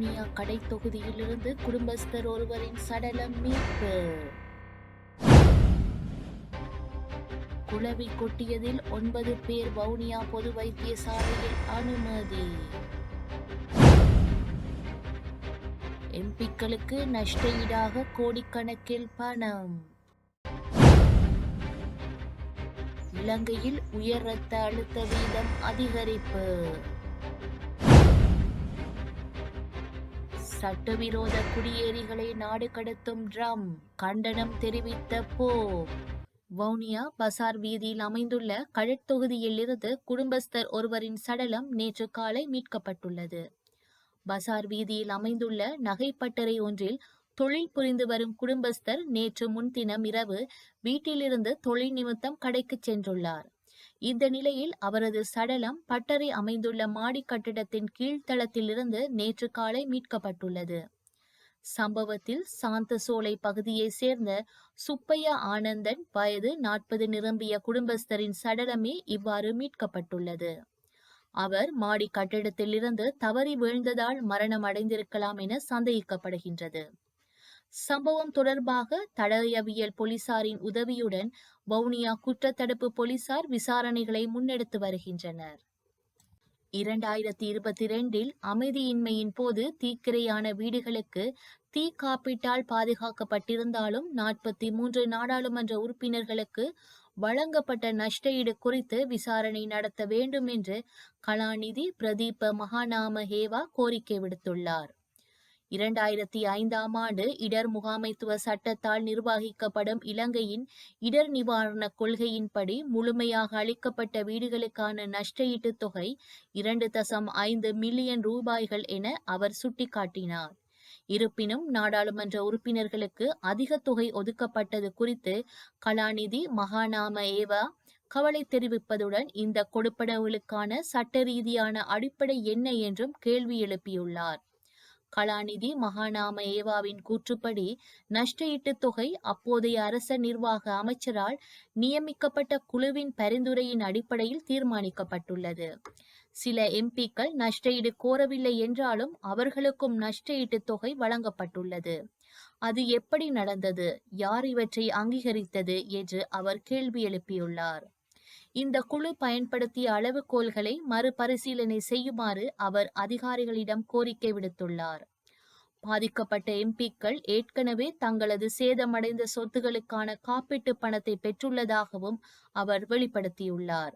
வவுனியா கடை தொகுதியிலிருந்து குடும்பஸ்தர் ஒருவரின் சடலம் மீட்பு. குளவி கொட்டியதில் ஒன்பது பேர் வவுனியா பொது வைத்தியசாலையில் அனுமதி. எம்பிக்களுக்கு நஷ்டஈடாக கோடிக்கணக்கில் பணம். இலங்கையில் உயர் ரத்த அழுத்த வீதம் அதிகரிப்பு. சட்டவிரோத குடியேறிகளை நாடு கடத்தும் ட்ரம் கண்டனம் தெரிவித்த போ. வவுனியா பசார் வீதியில் அமைந்துள்ள கழட் இருந்து குடும்பஸ்தர் ஒருவரின் சடலம் நேற்று காலை மீட்கப்பட்டுள்ளது. பசார் வீதியில் அமைந்துள்ள நகைப்பட்டறை ஒன்றில் தொழில் புரிந்து வரும் குடும்பஸ்தர் நேற்று முன்தினம் இரவு வீட்டிலிருந்து தொழில் நிமித்தம் கடைக்கு சென்றுள்ளார். இந்த நிலையில் அவரது சடலம் பட்டறை அமைந்துள்ள மாடி கட்டிடத்தின் கீழ்த்தளத்திலிருந்து நேற்று காலை மீட்கப்பட்டுள்ளது. சம்பவத்தில் சாந்த சோலை பகுதியைச் சேர்ந்த சுப்பையா ஆனந்தன் வயது நாற்பது நிரம்பிய குடும்பஸ்தரின் சடலமே இவ்வாறு மீட்கப்பட்டுள்ளது. அவர் மாடி கட்டிடத்திலிருந்து தவறி வீழ்ந்ததால் மரணம் அடைந்திருக்கலாம் என சந்தேகிக்கப்படுகின்றது. சம்பவம் தொடர்பாக தடயவியல் போலீசாரின் உதவியுடன் வவுனியா குற்றத்தடுப்பு போலீசார் விசாரணைகளை முன்னெடுத்து வருகின்றனர். இரண்டாயிரத்தி இருபத்தி இரண்டில் அமைதியின்மையின் போது தீக்கிரையான வீடுகளுக்கு தீ காப்பீட்டால் பாதுகாக்கப்பட்டிருந்தாலும் நாற்பத்தி மூன்று நாடாளுமன்ற உறுப்பினர்களுக்கு வழங்கப்பட்ட நஷ்டஈடு குறித்து விசாரணை நடத்த வேண்டும் என்று கலாநிதி பிரதீப மகாநாம ஹேவா கோரிக்கை விடுத்துள்ளார். இரண்டாயிரத்தி ஐந்தாம் ஆண்டு இடர் முகாமைத்துவ சட்டத்தால் நிர்வகிக்கப்படும் இலங்கையின் இடர் நிவாரண கொள்கையின்படி முழுமையாக அளிக்கப்பட்ட வீடுகளுக்கான நஷ்டஈட்டுத் தொகை இரண்டு தசம் ஐந்து மில்லியன் ரூபாய்கள் என அவர் சுட்டிக்காட்டினார். இருப்பினும் நாடாளுமன்ற உறுப்பினர்களுக்கு அதிக தொகை ஒதுக்கப்பட்டது குறித்து கலாநிதி மகாநாம ஏவா கவலை தெரிவிப்பதுடன் இந்த கொடுப்பனவுகளுக்கான சட்ட ரீதியான அடிப்படை என்ன என்றும் கேள்வி எழுப்பியுள்ளார். கலாநிதி மகாநாம ஏவாவின் கூற்றுப்படி நஷ்டஈட்டுத் தொகை அப்போதைய அரச நிர்வாக அமைச்சரால் நியமிக்கப்பட்ட குழுவின் பரிந்துரையின் அடிப்படையில் தீர்மானிக்கப்பட்டுள்ளது. சில எம்பிக்கள் நஷ்டஈடு கோரவில்லை என்றாலும் அவர்களுக்கும் நஷ்டஈட்டுத் தொகை வழங்கப்பட்டுள்ளது. அது எப்படி நடந்தது? யார் இவற்றை அங்கீகரித்தது? என்று அவர் கேள்வி எழுப்பியுள்ளார். இந்த குழு பயன்படுத்திய அளவுகோல்களை மறுபரிசீலனை செய்யுமாறு அவர் அதிகாரிகளிடம் கோரிக்கை விடுத்துள்ளார். பாதிக்கப்பட்ட எம்பிக்கள் ஏற்கனவே தங்களது சேதமடைந்த சொத்துகளுக்கான காப்பீட்டு பணத்தை பெற்றுள்ளதாகவும் அவர் வெளிப்படுத்தியுள்ளார்.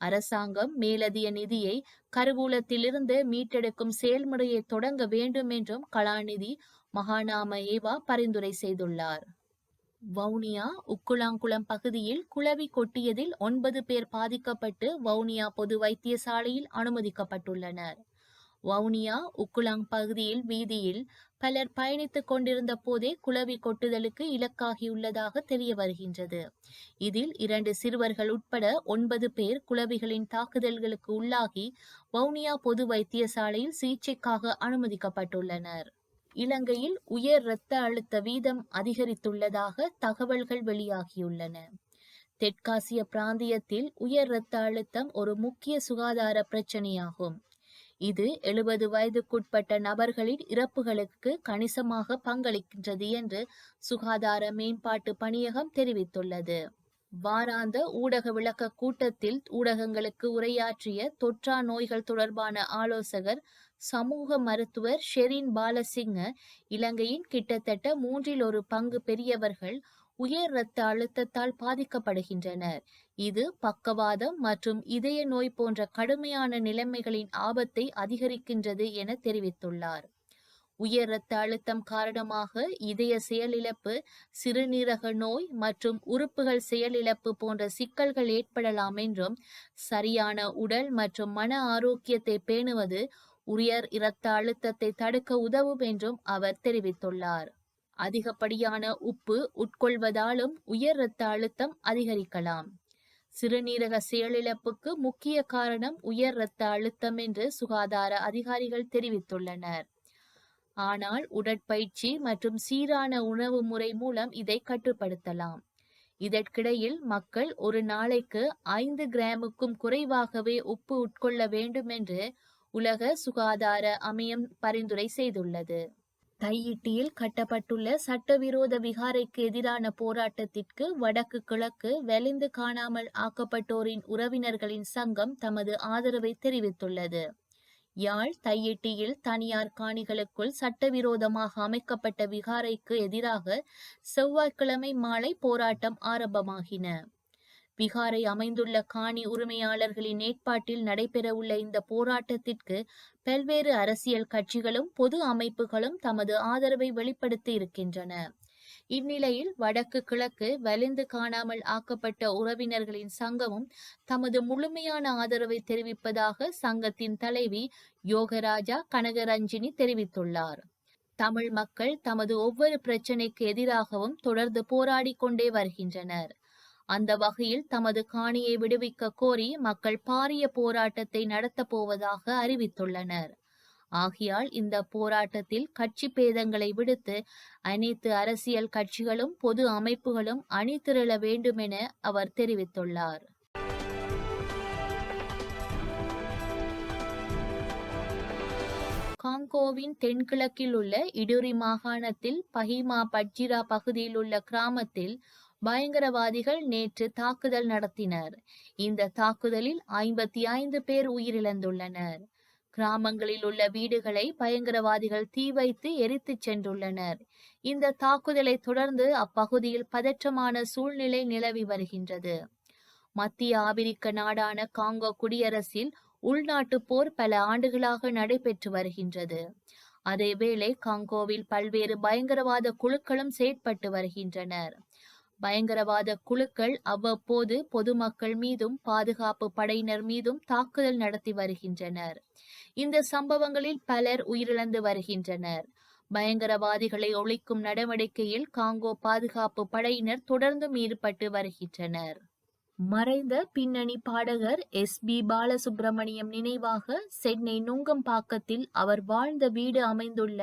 அரசாங்கம் மேலதிக நிதியை கருவூலத்திலிருந்து மீட்டெடுக்கும் செயல்முறையை தொடங்க வேண்டும் என்றும் கலாநிதி மகாநாம ஏவா பரிந்துரை செய்துள்ளார். வவுனியா உக்குளாங்குளம் பகுதியில் குளவி கொட்டியதில் ஒன்பது பேர் பாதிக்கப்பட்டு வவுனியா பொது வைத்தியசாலையில் அனுமதிக்கப்பட்டுள்ளனர். வவுனியா உக்குளாங் பகுதியில் வீதியில் பலர் பயணித்துக் கொண்டிருந்த போதே குளவி கொட்டுதலுக்கு இலக்காகியுள்ளதாக தெரிய வருகின்றது. இதில் இரண்டு சிறுவர்கள் உட்பட ஒன்பது பேர் குளவிகளின் தாக்குதல்களுக்கு உள்ளாகி வவுனியா பொது வைத்தியசாலையில் சிகிச்சைக்காக அனுமதிக்கப்பட்டுள்ளனர். இலங்கையில் உயர் இரத்த அழுத்த வீதம் அதிகரித்துள்ளதாக தகவல்கள் வெளியாகியுள்ளன. தெற்காசிய பிராந்தியத்தில் உயர் இரத்த அழுத்தம் ஒரு முக்கிய சுகாதார பிரச்சனையாகும். இது எழுபது வயதுக்குட்பட்ட நபர்களின் இறப்புகளுக்கு கணிசமாக பங்களிக்கின்றது என்று சுகாதார மேம்பாட்டு பணியகம் தெரிவித்துள்ளது. வாராந்த ஊடக விளக்க கூட்டத்தில் ஊடகங்களுக்கு உரையாற்றிய தொற்றா நோய்கள் தொடர்பான ஆலோசகர் சமூக மருத்துவர் ஷெரின் பாலசிங்க இலங்கையின் கிட்டத்தட்ட மூன்றில் ஒரு பங்கு பெரியவர்கள் உயர் இரத்த அழுத்தத்தால் பாதிக்கப்படுகின்றனர். இது பக்கவாதம் மற்றும் இதய நோய் போன்ற கடுமையான நிலைமைகளின் ஆபத்தை அதிகரிக்கின்றது என தெரிவித்துள்ளார். உயர் இரத்த அழுத்தம் காரணமாக இதய செயலிழப்பு சிறுநீரக நோய் மற்றும் உறுப்புகள் செயலிழப்பு போன்ற சிக்கல்கள் ஏற்படலாம் என்றும் சரியான உடல் மற்றும் மன ஆரோக்கியத்தை பேணுவது உயர் இரத்த அழுத்தத்தை தடுக்க உதவும் என்றும் அவர் தெரிவித்துள்ளார். அதிகப்படியான உப்பு உட்கொள்வதாலும் உயர் இரத்த அழுத்தம் அதிகரிக்கலாம். சிறுநீரக செயலிழப்புக்கு முக்கிய காரணம் உயர் இரத்த அழுத்தம் என்று சுகாதார அதிகாரிகள் தெரிவித்துள்ளனர். ஆனால் உடற்பயிற்சி மற்றும் சீரான உணவு முறை மூலம் இதை கட்டுப்படுத்தலாம். இதற்கிடையில் மக்கள் ஒரு நாளைக்கு ஐந்து கிராமுக்கும் குறைவாகவே உப்பு உட்கொள்ள வேண்டும் என்று உலக சுகாதார அமையம் பரிந்துரை செய்துள்ளது. தையிட்டியில் கட்டப்பட்டுள்ள சட்டவிரோத விகாரைக்கு எதிரான போராட்டத்திற்கு வடக்கு கிழக்கு வலிந்து காணாமல் ஆக்கப்பட்டோரின் உறவினர்களின் சங்கம் தமது ஆதரவை தெரிவித்துள்ளது. யாழ் தையிட்டியில் தனியார் காணிகளுக்குள் சட்டவிரோதமாக அமைக்கப்பட்ட விகாரைக்கு எதிராக செவ்வாய்க்கிழமை மாலை போராட்டம் ஆரம்பமாகின. பீகாரை அமைந்துள்ள காணி உரிமையாளர்களின் ஏற்பாட்டில் நடைபெறவுள்ள இந்த போராட்டத்திற்கு பல்வேறு அரசியல் கட்சிகளும் பொது அமைப்புகளும் தமது ஆதரவை வெளிப்படுத்தி இருக்கின்றன. இந்நிலையில் வடக்கு கிழக்கு வலிந்து காணாமல் ஆக்கப்பட்ட உறவினர்களின் சங்கமும் தமது முழுமையான ஆதரவை தெரிவிப்பதாக சங்கத்தின் தலைவி யோகராஜா கனகரஞ்சினி தெரிவித்துள்ளார். தமிழ் மக்கள் தமது ஒவ்வொரு பிரச்சினைக்கு எதிராகவும் தொடர்ந்து போராடிக் கொண்டே வருகின்றனர். அந்த வகையில் தமது காணியை விடுவிக்க கோரி மக்கள் பாரிய போராட்டத்தை நடத்தப் போவதாக அறிவித்துள்ளனர். ஆகையால் இந்த போராட்டத்தில் கட்சி பேதங்களை விடுத்து அனைத்து அரசியல் கட்சிகளும் பொது அமைப்புகளும் அணிதிரள வேண்டும் என அவர் தெரிவித்துள்ளார். காங்கோவின் தென்கிழக்கில் உள்ள இடூரி மாகாணத்தில் பஹிமா பட்ஜிரா பகுதியில் உள்ள கிராமத்தில் பயங்கரவாதிகள் நேற்று தாக்குதல் நடத்தினர். இந்த தாக்குதலில் ஐம்பத்தி ஐந்து பேர் உயிரிழந்துள்ளனர். கிராமங்களில் உள்ள வீடுகளை பயங்கரவாதிகள் தீ வைத்து எரித்துச் சென்றுள்ளனர். இந்த தாக்குதலை தொடர்ந்து அப்பகுதியில் பதற்றமான சூழ்நிலை நிலவி வருகின்றது. மத்திய ஆபிரிக்க நாடான காங்கோ குடியரசில் உள்நாட்டு போர் பல ஆண்டுகளாக நடைபெற்று வருகின்றது. அதேவேளை காங்கோவில் பல்வேறு பயங்கரவாத குழுக்களும் செயற்பட்டு வருகின்றனர். பயங்கரவாத குழுக்கள் அவ்வப்போது பொதுமக்கள் மீதும் பாதுகாப்பு படையினர் மீதும் தாக்குதல் நடத்தி வருகின்றனர். இந்த சம்பவங்களில் பலர் உயிரிழந்து வருகின்றனர். பயங்கரவாதிகளை ஒழிக்கும் நடவடிக்கையில் காங்கோ பாதுகாப்பு படையினர் தொடர்ந்தும் ஈடுபட்டு வருகின்றனர். மறைந்த பின்னணி பாடகர் எஸ். பி. பாலசுப்பிரமணியம் நினைவாக சென்னை நுங்கம்பாக்கத்தில் அவர் வாழ்ந்த வீடு அமைந்துள்ள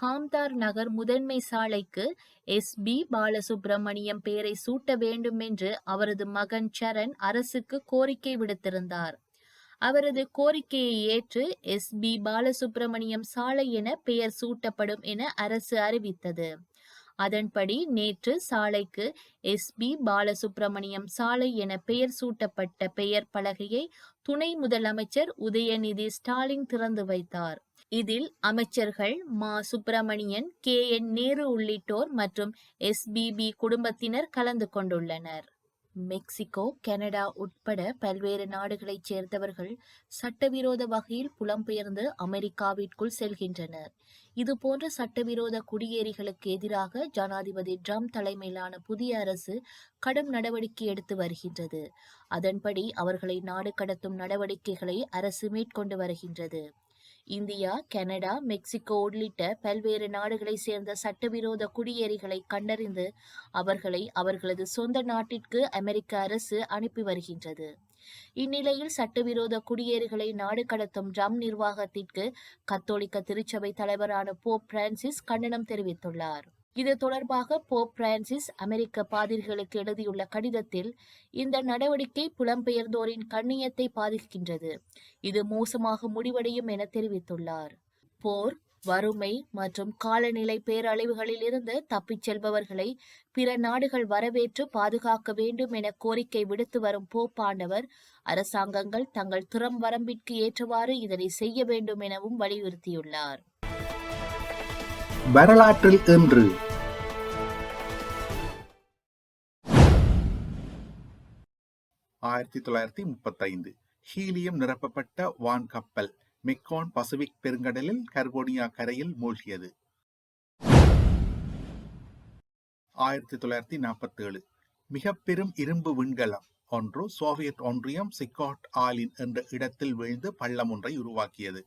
காம்தார் நகர் முதன்மை சாலைக்கு எஸ். பி. பாலசுப்பிரமணியம் பெயரை சூட்ட வேண்டும் என்று அவரது மகன் சரண் அரசுக்கு கோரிக்கை விடுத்திருந்தார். அவரது கோரிக்கையை ஏற்று எஸ். பி. பாலசுப்பிரமணியம் சாலை என பெயர் சூட்டப்படும் என அரசு அறிவித்தது. அதன்படி நேற்று சாலைக்கு எஸ். பி. பாலசுப்பிரமணியம் சாலை என பெயர் சூட்டப்பட்ட பெயர் பலகையை துணை முதலமைச்சர் உதயநிதி ஸ்டாலின் திறந்து வைத்தார். இதில் அமைச்சர்கள் மா. சுப்பிரமணியன் கே. என். நேரு உள்ளிட்டோர் மற்றும் எஸ்பிபி குடும்பத்தினர் கலந்து கொண்டுள்ளனர். மெக்சிகோ கனடா உட்பட பல்வேறு நாடுகளைச் சேர்ந்தவர்கள் சட்டவிரோத வகையில் புலம்பெயர்ந்து அமெரிக்காவிற்குள் செல்கின்றனர். இதுபோன்ற சட்டவிரோத குடியேறிகளுக்கு எதிராக ஜனாதிபதி ட்ரம்ப் தலைமையிலான புதிய அரசு கடும் நடவடிக்கை எடுத்து வருகின்றது. அதன்படி அவர்களை நாடு கடத்தும் நடவடிக்கைகளை அரசு மேற்கொண்டு வருகின்றது. இந்தியா கனடா மெக்சிகோ உள்ளிட்ட பல்வேறு நாடுகளைச் சேர்ந்த சட்டவிரோத குடியேறிகளை கண்டறிந்து அவர்களை அவர்களது சொந்த நாட்டிற்கு அமெரிக்க அரசு அனுப்பி வருகின்றது. இந்நிலையில் சட்டவிரோத குடியேறிகளை நாடு கடத்தும் ட்ரம் நிர்வாகத்திற்கு கத்தோலிக்க திருச்சபை தலைவரான போப் பிரான்சிஸ் கண்டனம் தெரிவித்துள்ளார். இது தொடர்பாக போப் பிரான்சிஸ் அமெரிக்க பாதிரிகளுக்கு எழுதியுள்ள கடிதத்தில் இந்த நடவடிக்கை புலம்பெயர்ந்தோரின் கண்ணியத்தை பாதிக்கின்றது. இது மோசமாக முடிவடையும் என தெரிவித்துள்ளார். போர் வறுமை மற்றும் காலநிலை பேரழிவுகளில் இருந்து தப்பிச் செல்பவர்களை பிற நாடுகள் வரவேற்று பாதுகாக்க வேண்டும் என கோரிக்கை விடுத்து வரும் போப்பாண்டவர் அரசாங்கங்கள் தங்கள் திறம் வரம்பிற்கு ஏற்றவாறு இதனை செய்ய வேண்டும் எனவும் வலியுறுத்தியுள்ளார். வரலாற்றில் இன்று. ஆயிரத்தி தொள்ளாயிரத்தி முப்பத்தைந்து. ஹீலியம் நிரப்பப்பட்ட வான் கப்பல் மெக்கான் பசிபிக் பெருங்கடலில் கர்கோனியா கரையில் மூழ்கியது. ஆயிரத்தி தொள்ளாயிரத்தி நாற்பத்தி ஏழு மிக பெரும் இரும்பு விண்கலம் ஒன்று சோவியத் ஒன்றியம் சிக்காட் ஆலின் என்ற இடத்தில் வீழ்ந்து பள்ளம் ஒன்றை உருவாக்கியது.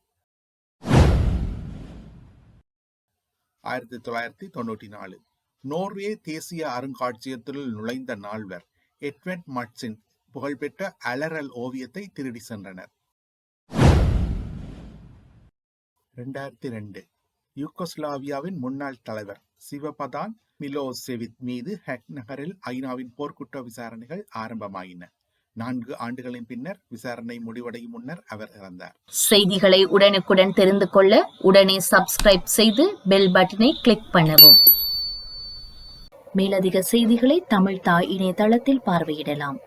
ஆயிரத்தி தொள்ளாயிரத்தி தொண்ணூற்றி நாலு. நோர்வே தேசிய அருங்காட்சியகத்தில் நுழைந்த நால்வர் எட்வெட் மட்சின் புகழ்பெற்ற அலரல் ஓவியத்தை திருடி சென்றனர். இரண்டாயிரத்தி ரெண்டு. யூகோஸ்லாவியாவின் முன்னாள் தலைவர் சிவபதான் மிலோசெவித் மீது ஹெக் நகரில் ஐநாவின் போர்க்குற்ற விசாரணைகள் ஆரம்பமாயின. நான்கு ஆண்டுகளின் பின்னர் விசாரணை முடிவடையும் முன்னர் அவர் இறந்தார். செய்திகளை உடனுக்குடன் தெரிந்து கொள்ள உடனே சப்ஸ்கிரைப் செய்து பெல் பட்டனை கிளிக் பண்ணவும். மேலதிக செய்திகளை தமிழ் தாய் இணையதளத்தில் பார்வையிடலாம்.